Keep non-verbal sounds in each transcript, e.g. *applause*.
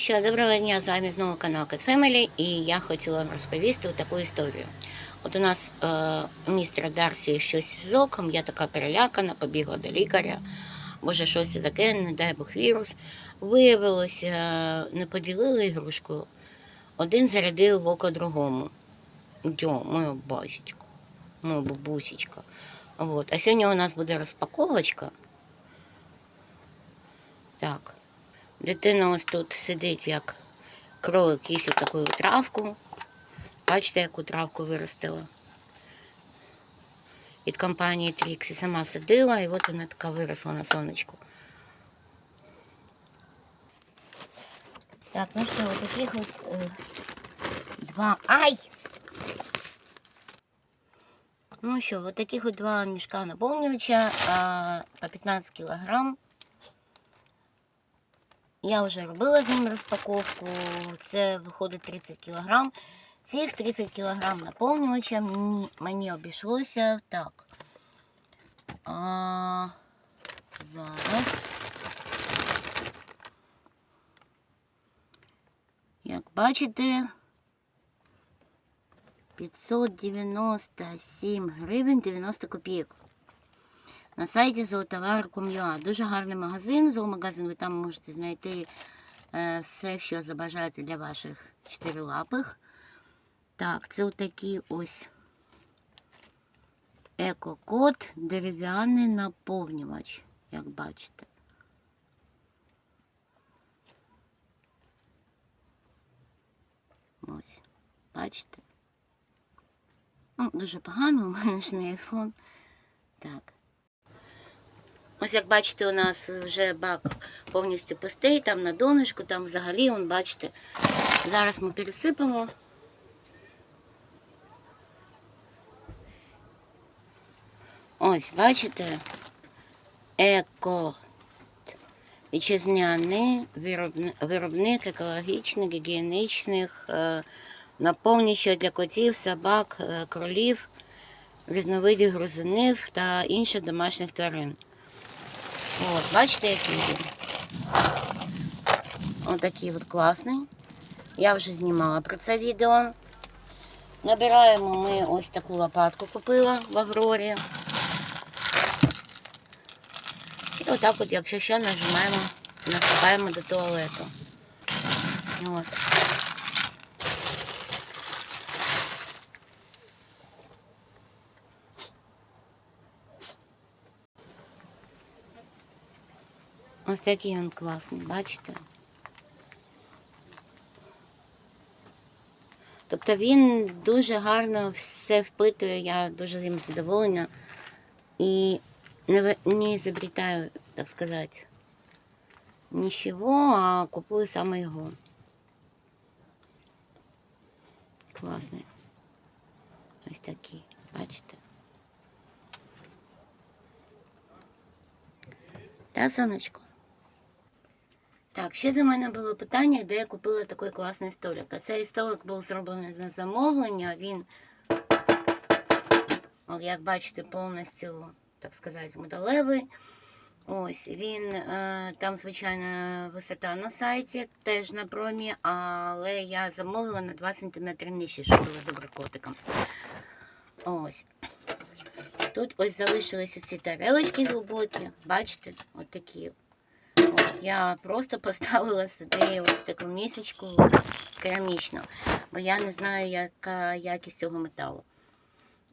Що, доброго дня, з вами знову канал Cat Family, і я хотіла вам розповісти таку історію. От у нас е, у Дарсі щось з оком, я така перелякана, побігла до лікаря, може щось таке, не дай Бог вірус. Виявилося, не поділили ігрушку, один зарядив в око другому. Дьо, моя басечка, моя бабусечка. Вот. А сьогодні у нас буде розпаковочка. Так. Дитина ось тут сидить, як кролик їсть таку травку. Бачите, яку травку виростила. Від компанії Тріксі сама сидила, і от вона така виросла на сонечку. Так, ну що, от таких от е, два. Ай! Ну що, от таких от два мішка наповнювача а, по 15 кілограм. Я вже робила з ним розпаковку. Це виходить 30 кг. Цих 30 кг наповнювача мені, мені обійшлося так. А, зараз. Як бачите, 597 гривень 90 копійок. На сайті золотовар.com.ua. Дуже гарний магазин. Зоомагазин, ви там можете знайти е, все, що забажаєте для ваших чотирилапих. Так, це отакий ось екокод, дерев'яний наповнювач, як бачите. Ось, бачите? Ну, дуже погано, у мене ж не айфон. Так. Ось як бачите, у нас вже бак повністю пустий, там на донышку, там взагалі, он, бачите, зараз ми пересипемо. Ось, бачите, еко вітчизняний виробник екологічних, гігієнічних е, для котів, собак, е, кролів, різновидів гризунів та інших домашніх тварин. От, бачите, який він? Отакий от класний. Я вже знімала про це відео. Набираємо ми ось таку лопатку купила в Аврорі. І отак от, якщо що, нажимаємо, насипаємо до туалету. От. Ось такий він класний, бачите? Тобто він дуже гарно все впитує, я дуже ним задоволена. І не, не изобретаю, так сказати, нічого, а купую саме його. Класний. Ось такий, бачите? Та, сонечко? Так, ще до мене було питання, де я купила такий класний столик. А цей столик був зроблений на замовлення. Він, як бачите, повністю, так сказати, металевий. Ось він е, там, звичайно, висота на сайті, теж на промі, але я замовила на 2 см нижче, щоб було добре котикам. Ось. Тут ось залишилися ці тарелочки глибокі, бачите, от такі. От, я просто поставила сюди ось таку місячку керамічну, бо я не знаю, яка якість цього металу.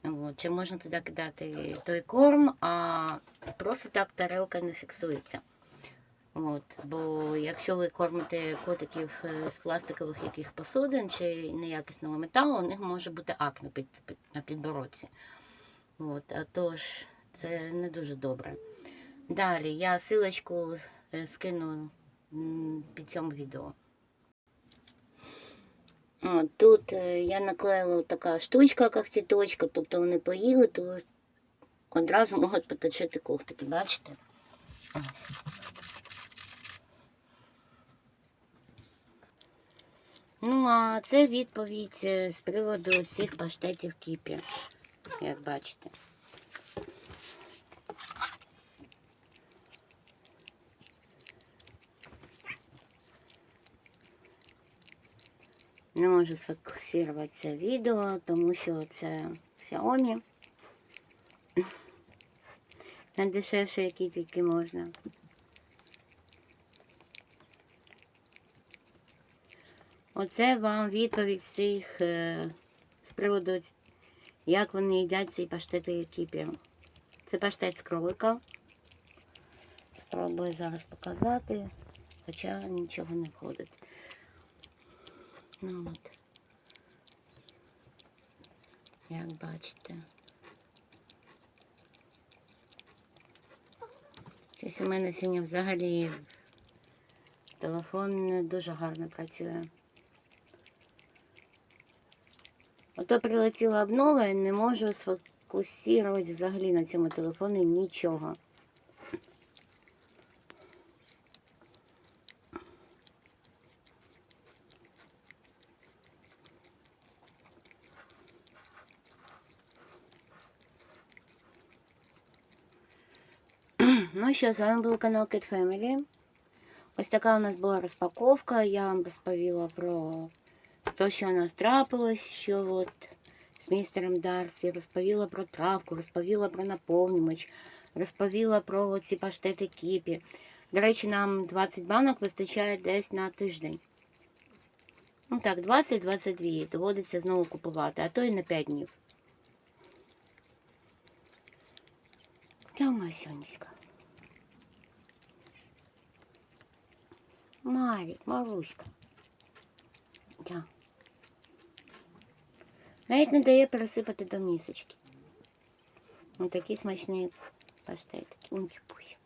От, чи можна туди кидати той корм, а просто так тарелка не фіксується. От, бо якщо ви кормите котиків е, з пластикових яких посудин чи неякісного металу, у них може бути ак на, під, на підбородці. От, а тож це не дуже добре. Далі я силочку скину під цьому відео. О, тут е, я наклеїла така штучка, когтіточка, тобто вони поїли, то одразу можуть поточити когтики, бачите? Ну, а це відповідь е, з приводу цих паштетів кіпі, як бачите. Не можу сфокусувати це відео, тому що це Xiaomi. Найдешевше, який тільки можна. Оце вам відповідь з цих е, з приводу, як вони їдять ці паштети кіпі. Це паштет з кролика. Спробую зараз показати, хоча нічого не входить. Ну от. Як бачите. Щось у мене сьогодні взагалі телефон не дуже гарно працює. Ото прилетіла обнова і не можу сфокусувати взагалі на цьому телефоні нічого. *clears throat* Ну що, з вами був канал Cat Family. Ось така у нас була розпаковка. Я вам розповіла про те, що у нас трапилось, що от з містером Дарсі, розповіла про травку, розповіла про наповнювач, розповіла про ці паштети кіпі. До речі, нам 20 банок вистачає десь на тиждень. Ну так, 20-22 доводиться знову купувати, а то і на 5 днів. Я моя Сонечка. Марик, Маруська. Я. Навіть не дає пересипати до місочки. Ось такі смачні паштетики. Ой, бузі.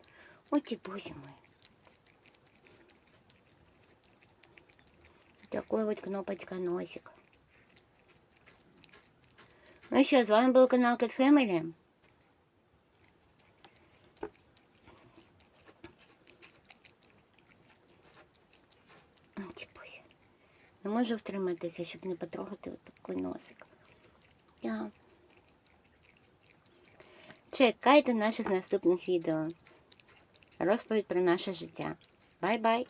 Ой, бузі мої. Такой вот кнопочка носик. Ну що, з вами був канал Cat Family. Можу втриматися, щоб не потрогати от такий носик. Я. Чекайте наших наступних відео. Розповідь про наше життя. Бай-бай!